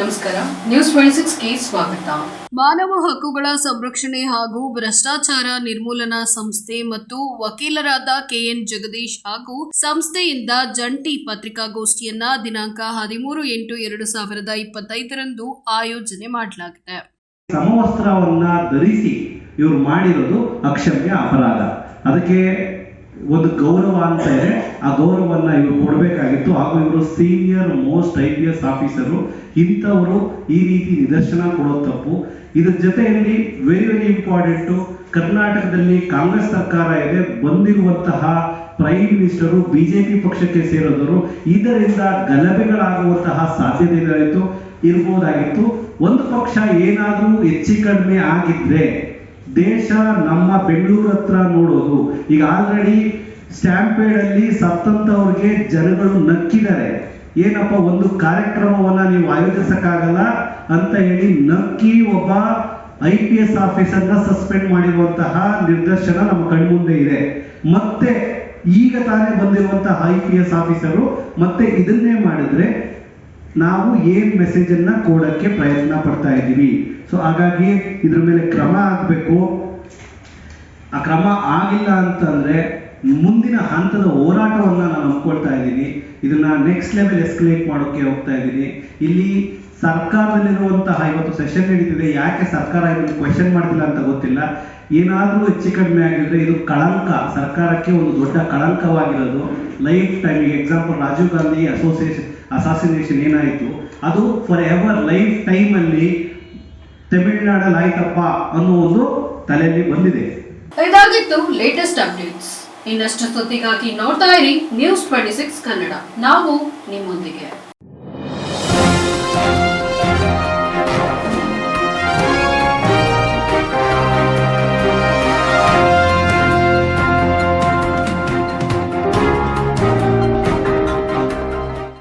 ನಮಸ್ಕಾರ. News twenty ಸಿಕ್ಸ್ಗೆ ಸ್ವಾಗತ. ಮಾನವ ಹಕ್ಕುಗಳ ಸಂರಕ್ಷಣೆ ಹಾಗೂ ಭ್ರಷ್ಟಾಚಾರ ನಿರ್ಮೂಲನಾ ಸಂಸ್ಥೆ ಮತ್ತು ವಕೀಲರಾದ ಕೆಎನ್ ಜಗದೀಶ್ ಹಾಗೂ ಸಂಸ್ಥೆಯಿಂದ ಜಂಟಿ ಪತ್ರಿಕಾಗೋಷ್ಠಿಯನ್ನ ದಿನಾಂಕ ಹದಿಮೂರು ಎಂಟು ಎರಡು ಸಾವಿರದ ಇಪ್ಪತ್ತೈದರಂದು ಆಯೋಜನೆ ಮಾಡಲಾಗಿದೆ. ಸಮವಸ್ತ್ರವನ್ನ ಧರಿಸಿ ಇವರು ಮಾಡಿರೋದು ಅಕ್ಷಮ್ಯ ಅಪರಾಧ. ಅದಕ್ಕೆ ಒಂದು ಗೌರವ ಅಂತ ಇದೆ. ಆ ಗೌರವವನ್ನ ಇವರು ಕೊಡಬೇಕಾಗಿತ್ತು. ಹಾಗೂ ಇವರು senior most I P S officer ಇಂಥವರು ಈ ರೀತಿ ನಿದರ್ಶನ ಕೊಡೋದು ತಪ್ಪು. ಇದ್ರ ಜೊತೆಯಲ್ಲಿ ವೆರಿ ವೆರಿ ಇಂಪಾರ್ಟೆಂಟು ಕರ್ನಾಟಕದಲ್ಲಿ ಕಾಂಗ್ರೆಸ್ ಸರ್ಕಾರ ಇದೆ. ಬಂದಿರುವಂತಹ ಪ್ರೈಮ್ ಮಿನಿಸ್ಟರು ಬಿಜೆಪಿ ಪಕ್ಷಕ್ಕೆ ಸೇರಿದವರು. ಇದರಿಂದ ಗಲಭೆಗಳಾಗುವಂತಹ ಸಾಧ್ಯತೆಗಳಿತ್ತು. ಇರ್ಬೋದಾಗಿತ್ತು. ಒಂದು ಪಕ್ಷ ಏನಾದರೂ ಹೆಚ್ಚು ಕಡಿಮೆ ಆಗಿದ್ರೆ ದೇಶ ನಮ್ಮ ಬೆಂಗಳೂರು ಹತ್ರ ನೋಡೋದು. ಈಗ ಆಲ್ರೆಡಿ ಸ್ಟ್ಯಾಂಪೇಡ್ ಅಲ್ಲಿ ಸತ್ತಂತವ್ರಿಗೆ ಜನಗಳು ನಕ್ಕಿದ್ದಾರೆ. ಏನಪ್ಪ, ಒಂದು ಕಾರ್ಯಕ್ರಮವನ್ನ ನೀವು ಆಯೋಜಿಸಕ್ಕಾಗಲ್ಲ ಅಂತ ಹೇಳಿ ನಕ್ಕಿ ಒಬ್ಬ ಐ ಪಿ ಎಸ್ ಆಫೀಸರ್ನ ಸಸ್ಪೆಂಡ್ ಮಾಡಿರುವಂತಹ ನಿರ್ದೇಶನ ನಮ್ಮ ಕಣ್ಮುಂದೆ ಇದೆ. ಮತ್ತೆ ಈಗ ತಾನೇ ಬಂದಿರುವಂತಹ ಐ ಪಿ ಎಸ್ ಆಫೀಸರು ಮತ್ತೆ ಇದನ್ನೇ ಮಾಡಿದ್ರೆ ನಾವು ಏನ್ ಮೆಸೇಜ್ ಅನ್ನ ಕೊಡಕ್ಕೆ ಪ್ರಯತ್ನ ಪಡ್ತಾ ಇದ್ದೀವಿ. ಸೊ ಹಾಗಾಗಿ ಇದ್ರ ಮೇಲೆ ಕ್ರಮ ಆಗಬೇಕು. ಆ ಕ್ರಮ ಆಗಿಲ್ಲ ಅಂತಂದ್ರೆ ಮುಂದಿನ ಹಂತದ ಹೋರಾಟವನ್ನ ನಾನು ಅಂದ್ಕೊಳ್ತಾ ಇದ್ದೀನಿ. ಇದನ್ನ ನೆಕ್ಸ್ಟ್ ಲೆವೆಲ್ ಎಸ್ಕಲೇಟ್ ಮಾಡೋಕೆ ಹೋಗ್ತಾ ಇದ್ದೀನಿ. ಇಲ್ಲಿ ಸರ್ಕಾರದಲ್ಲಿರುವಂತಹ ಇವತ್ತು ಸೆಷನ್ ನಡೀತಿದೆ. ಯಾಕೆ ಸರ್ಕಾರ ಇದನ್ನು ಕ್ವೆಶನ್ ಮಾಡ್ತಿಲ್ಲ ಅಂತ ಗೊತ್ತಿಲ್ಲ. ಏನಾದರೂ ಹೆಚ್ಚು ಕಡಿಮೆ ಆಗಿದ್ರೆ ಇದು ಕಳಂಕ. ಸರ್ಕಾರಕ್ಕೆ ಒಂದು ದೊಡ್ಡ ಕಳಂಕವಾಗಿರೋದು. Life time example Rajiv Gandhi association assassination ಏನಾಯಿತು? ಅದು ಫಾರ್ ಎವರ್ ಲೈಫ್ ಟೈಮಲ್ಲಿ ತಮಿಳುನಾಡಲ್ಲಿ ಆಯ್ತಪ್ಪ ಅನ್ನೋ ಒಂದು ತಲೆಯಲ್ಲಿ ಬಂದಿದೆ. ಇದಾಗಿತ್ತು ಲೇಟೆಸ್ಟ್ ಅಪ್ಡೇಟ್ಸ್ ಇನ್ನಷ್ಟು ಸುದ್ದಿಗಾಗಿ ನೋಡ್ತಾ ಇರಿ ನ್ಯೂಸ್ ಟ್ವೆಂಟಿ ಸಿಕ್ಸ್ ಕನ್ನಡ. ನಾವು ನಿಮ್ಮೊಂದಿಗೆ.